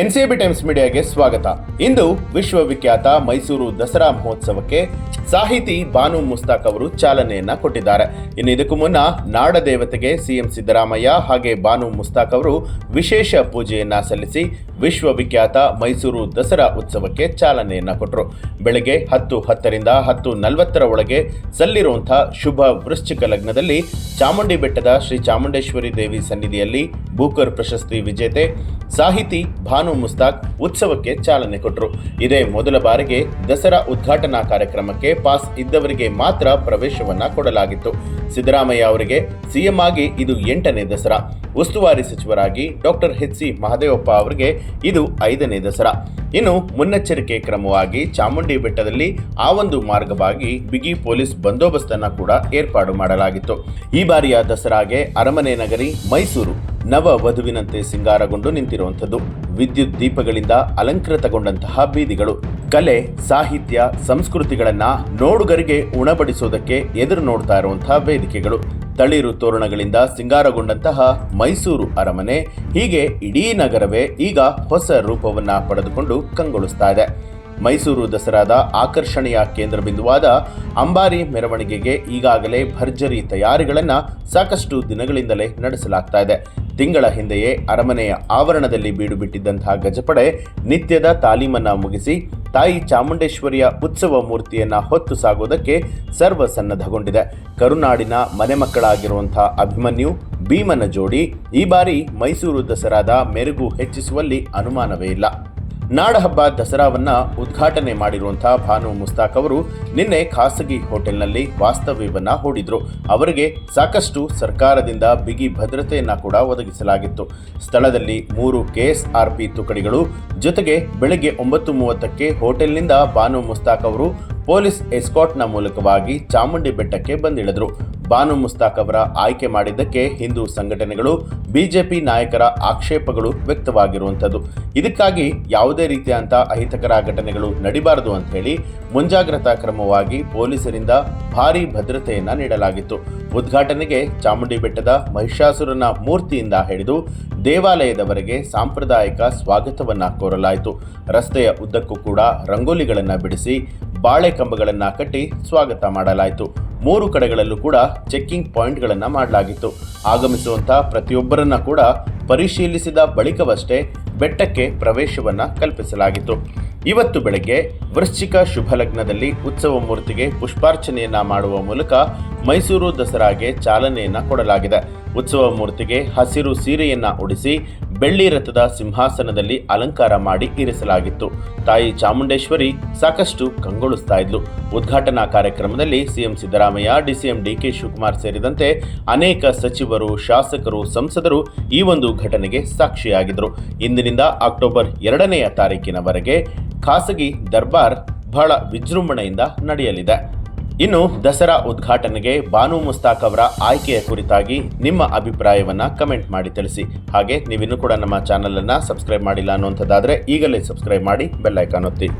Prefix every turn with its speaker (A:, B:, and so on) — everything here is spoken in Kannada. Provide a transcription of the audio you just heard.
A: ಎನ್ಸಿಬಿ ಟೈಮ್ಸ್ ಮೀಡಿಯಾಗೆ ಸ್ವಾಗತ. ಇಂದು ವಿಶ್ವವಿಖ್ಯಾತ ಮೈಸೂರು ದಸರಾ ಮಹೋತ್ಸವಕ್ಕೆ ಸಾಹಿತಿ ಬಾನು ಮುಸ್ತಾಕ್ ಅವರು ಚಾಲನೆಯನ್ನ ಕೊಟ್ಟಿದ್ದಾರೆ. ಇನ್ನು ಇದಕ್ಕೂ ಮುನ್ನ ನಾಡ ದೇವತೆಗೆ ಸಿಎಂ ಸಿದ್ದರಾಮಯ್ಯ ಹಾಗೆ ಬಾನು ಮುಸ್ತಾಕ್ ಅವರು ವಿಶೇಷ ಪೂಜೆಯನ್ನ ಸಲ್ಲಿಸಿ ವಿಶ್ವವಿಖ್ಯಾತ ಮೈಸೂರು ದಸರಾ ಉತ್ಸವಕ್ಕೆ ಚಾಲನೆಯನ್ನ ಕೊಟ್ಟರು ಬೆಳಗ್ಗೆ ಹತ್ತು ಹತ್ತರಿಂದ ಹತ್ತು ನಲವತ್ತರ ಒಳಗೆ ಸಲ್ಲಿರುವಂತಹ ಶುಭ ವೃಶ್ಚಿಕ ಲಗ್ನದಲ್ಲಿ ಚಾಮುಂಡಿ ಬೆಟ್ಟದ ಶ್ರೀ ಚಾಮುಂಡೇಶ್ವರಿ ದೇವಿ ಸನ್ನಿಧಿಯಲ್ಲಿ ಬೂಕರ್ ಪ್ರಶಸ್ತಿ ವಿಜೇತೆ ಸಾಹಿತಿ ಮುಸ್ತಾಕ್ ಉತ್ಸವಕ್ಕೆ ಚಾಲನೆ ಕೊಟ್ಟರು ಇದೇ ಮೊದಲ ಬಾರಿಗೆ ದಸರಾ ಉದ್ಘಾಟನಾ ಕಾರ್ಯಕ್ರಮಕ್ಕೆ ಪಾಸ್ ಇದ್ದವರಿಗೆ ಮಾತ್ರ ಪ್ರವೇಶವನ್ನ ಕೊಡಲಾಗಿತ್ತು. ಸಿದ್ದರಾಮಯ್ಯ ಅವರಿಗೆ ಸಿಎಂ ಆಗಿ ಇದು ಎಂಟನೇ ದಸರಾ. ಉಸ್ತುವಾರಿ ಸಚಿವರಾಗಿ ಡಾಕ್ಟರ್ ಎಚ್ ಸಿ ಮಹದೇವಪ್ಪ ಅವರಿಗೆ ಇದು ಐದನೇ ದಸರಾ. ಇನ್ನು ಮುನ್ನೆಚ್ಚರಿಕೆ ಕ್ರಮವಾಗಿ ಚಾಮುಂಡಿ ಬೆಟ್ಟದಲ್ಲಿ ಆ ಒಂದು ಮಾರ್ಗವಾಗಿ ಬಿಗಿ ಪೊಲೀಸ್ ಬಂದೋಬಸ್ತನ್ನ ಕೂಡ ಏರ್ಪಾಡು ಮಾಡಲಾಗಿತ್ತು. ಈ ಬಾರಿಯ ದಸರಾಗೆ ಅರಮನೆ ನಗರಿ ಮೈಸೂರು. ನವ ವಧುವಿನಂತೆ ಸಿಂಗಾರಗೊಂಡು ನಿಂತಿರುವಂಥದ್ದು. ವಿದ್ಯುತ್ ದೀಪಗಳಿಂದ ಅಲಂಕೃತಗೊಂಡಂತಹ ಬೀದಿಗಳು. ಕಲೆ, ಸಾಹಿತ್ಯ, ಸಂಸ್ಕೃತಿಗಳನ್ನ ನೋಡುಗರಿಗೆ ಉಣಬಡಿಸೋದಕ್ಕೆ ಎದುರು ನೋಡ್ತಾ ಇರುವಂತಹ ವೇದಿಕೆಗಳು. ತಳಿರು ತೋರಣಗಳಿಂದ ಸಿಂಗಾರಗೊಂಡಂತಹ ಮೈಸೂರು ಅರಮನೆ, ಹೀಗೆ ಇಡೀ ನಗರವೇ ಈಗ ಹೊಸ ರೂಪವನ್ನ ಪಡೆದುಕೊಂಡು ಕಂಗೊಳಿಸ್ತಾ ಇದೆ. ಮೈಸೂರು ದಸರಾದ ಆಕರ್ಷಣೆಯ ಕೇಂದ್ರಬಿಂದುವಾದ ಅಂಬಾರಿ ಮೆರವಣಿಗೆಗೆ ಈಗಾಗಲೇ ಭರ್ಜರಿ ತಯಾರಿಗಳನ್ನು ಸಾಕಷ್ಟು ದಿನಗಳಿಂದಲೇ ನಡೆಸಲಾಗ್ತಾ ಇದೆ. ತಿಂಗಳ ಹಿಂದೆಯೇ ಅರಮನೆಯ ಆವರಣದಲ್ಲಿ ಬೀಡು ಬಿಟ್ಟಿದ್ದಂತಹ ಗಜಪಡೆ ನಿತ್ಯದ ತಾಲೀಮನ್ನು ಮುಗಿಸಿ ತಾಯಿ ಚಾಮುಂಡೇಶ್ವರಿಯ ಉತ್ಸವ ಮೂರ್ತಿಯನ್ನ ಹೊತ್ತು ಸಾಗೋದಕ್ಕೆ ಸರ್ವ ಸನ್ನದ್ಧಗೊಂಡಿದೆ ಕರುನಾಡಿನ ಮನೆ ಮಕ್ಕಳಾಗಿರುವಂತಹ ಅಭಿಮನ್ಯು, ಭೀಮನ ಜೋಡಿ ಈ ಬಾರಿ ಮೈಸೂರು ದಸರಾದ ಮೆರುಗು ಹೆಚ್ಚಿಸುವಲ್ಲಿ ಅನುಮಾನವೇ ಇಲ್ಲ. ನಾಡಹಬ್ಬ ದಸರಾವನ್ನ ಉದ್ಘಾಟನೆ ಮಾಡಿರುವಂತಹ ಭಾನು ಮುಸ್ತಾಕ್ ಅವರು ನಿನ್ನೆ ಖಾಸಗಿ ಹೋಟೆಲ್ನಲ್ಲಿ ವಾಸ್ತವ್ಯವನ್ನ ಹೂಡಿದ್ರು. ಅವರಿಗೆ ಸಾಕಷ್ಟು ಸರ್ಕಾರದಿಂದ ಬಿಗಿ ಭದ್ರತೆಯನ್ನ ಕೂಡ ಒದಗಿಸಲಾಗಿತ್ತು. ಸ್ಥಳದಲ್ಲಿ ಮೂರು ಕೆಎಸ್ಆರ್ಪಿ ತುಕಡಿಗಳು, ಜೊತೆಗೆ ಬೆಳಗ್ಗೆ ಒಂಬತ್ತು ಮೂವತ್ತಕ್ಕೆ ಹೋಟೆಲ್ನಿಂದ ಭಾನು ಮುಸ್ತಾಕ್ ಅವರು ಪೊಲೀಸ್ ಎಸ್ಕಾಟ್ನ ಮೂಲಕವಾಗಿ ಚಾಮುಂಡಿ ಬೆಟ್ಟಕ್ಕೆ ಬಂದಿಳಿದರು. ಬಾನು ಮುಸ್ತಾಕ್ ಅವರ ಆಯ್ಕೆ ಮಾಡಿದ್ದಕ್ಕೆ ಹಿಂದೂ ಸಂಘಟನೆಗಳು, ಬಿಜೆಪಿ ನಾಯಕರ ಆಕ್ಷೇಪಗಳು ವ್ಯಕ್ತವಾಗಿರುವಂಥದ್ದು. ಇದಕ್ಕಾಗಿ ಯಾವುದೇ ರೀತಿಯಾದಂಥ ಅಹಿತಕರ ಘಟನೆಗಳು ನಡಿಬಾರದು ಅಂತ ಹೇಳಿ ಮುಂಜಾಗ್ರತಾ ಕ್ರಮವಾಗಿ ಪೊಲೀಸರಿಂದ ಭಾರೀ ಭದ್ರತೆಯನ್ನ ನೀಡಲಾಗಿತ್ತು. ಉದ್ಘಾಟನೆಗೆ ಚಾಮುಂಡಿ ಬೆಟ್ಟದ ಮಹಿಷಾಸುರನ ಮೂರ್ತಿಯಿಂದ ಹಿಡಿದು ದೇವಾಲಯದವರೆಗೆ ಸಾಂಪ್ರದಾಯಿಕ ಸ್ವಾಗತವನ್ನ ಕೋರಲಾಯಿತು. ರಸ್ತೆಯ ಉದ್ದಕ್ಕೂ ಕೂಡ ರಂಗೋಲಿಗಳನ್ನು ಬಿಡಿಸಿ ಬಾಳೆ ಕಂಬಗಳನ್ನು ಕಟ್ಟಿ ಸ್ವಾಗತ ಮಾಡಲಾಯಿತು. ಮೂರು ಕಡೆಗಳಲ್ಲೂ ಕೂಡ ಚೆಕ್ಕಿಂಗ್ ಪಾಯಿಂಟ್ಗಳನ್ನು ಮಾಡಲಾಗಿತ್ತು. ಆಗಮಿಸುವಂತಹ ಪ್ರತಿಯೊಬ್ಬರನ್ನ ಕೂಡ ಪರಿಶೀಲಿಸಿದ ಬಳಿಕವಷ್ಟೇ ಬೆಟ್ಟಕ್ಕೆ ಪ್ರವೇಶವನ್ನ ಕಲ್ಪಿಸಲಾಗಿತ್ತು. ಇವತ್ತು ಬೆಳಗ್ಗೆ ವೃಶ್ಚಿಕ ಶುಭ ಲಗ್ನದಲ್ಲಿ ಉತ್ಸವ ಮೂರ್ತಿಗೆ ಪುಷ್ಪಾರ್ಚನೆಯನ್ನ ಮಾಡುವ ಮೂಲಕ ಮೈಸೂರು ದಸರಾಗೆ ಚಾಲನೆಯನ್ನ ಕೊಡಲಾಗಿದೆ. ಉತ್ಸವ ಮೂರ್ತಿಗೆ ಹಸಿರು ಸೀರೆಯನ್ನ ಉಡಿಸಿ ಬೆಳ್ಳಿ ರಥದ ಸಿಂಹಾಸನದಲ್ಲಿ ಅಲಂಕಾರ ಮಾಡಿ ಇರಿಸಲಾಗಿತ್ತು. ತಾಯಿ ಚಾಮುಂಡೇಶ್ವರಿ ಸಾಕಷ್ಟು ಕಂಗೊಳಿಸ್ತಾ ಇದ್ಲು. ಉದ್ಘಾಟನಾ ಕಾರ್ಯಕ್ರಮದಲ್ಲಿ CM Siddaramaiah, DCM DK Shivakumar ಸೇರಿದಂತೆ ಅನೇಕ ಸಚಿವರು, ಶಾಸಕರು, ಸಂಸದರು ಈ ಒಂದು ಘಟನೆಗೆ ಸಾಕ್ಷಿಯಾಗಿದ್ದರು ಇಂದಿನಿಂದ ಅಕ್ಟೋಬರ್ ಎರಡನೆಯ ತಾರೀಕಿನವರೆಗೆ ಖಾಸಗಿ ದರ್ಬಾರ್ ಬಹಳ ವಿಜೃಂಭಣೆಯಿಂದ ನಡೆಯಲಿದೆ. ಇನ್ನು ದಸರಾ ಉದ್ಘಾಟನೆಗೆ ಬಾನು ಮುಸ್ತಾಕ್ ಅವರ ಆಯ್ಕೆಯ ಕುರಿತಾಗಿ ನಿಮ್ಮ ಅಭಿಪ್ರಾಯವನ್ನು ಕಮೆಂಟ್ ಮಾಡಿ ತಿಳಿಸಿ. ಹಾಗೆ ನೀವಿನ್ನೂ ಕೂಡ ನಮ್ಮ ಚಾನಲನ್ನು ಸಬ್ಸ್ಕ್ರೈಬ್ ಮಾಡಿಲ್ಲ ಅನ್ನುವಂಥದ್ದಾದರೆ ಈಗಲೇ ಸಬ್ಸ್ಕ್ರೈಬ್ ಮಾಡಿ ಬೆಲ್ಲೈಕಾನ್ ಒತ್ತಿ.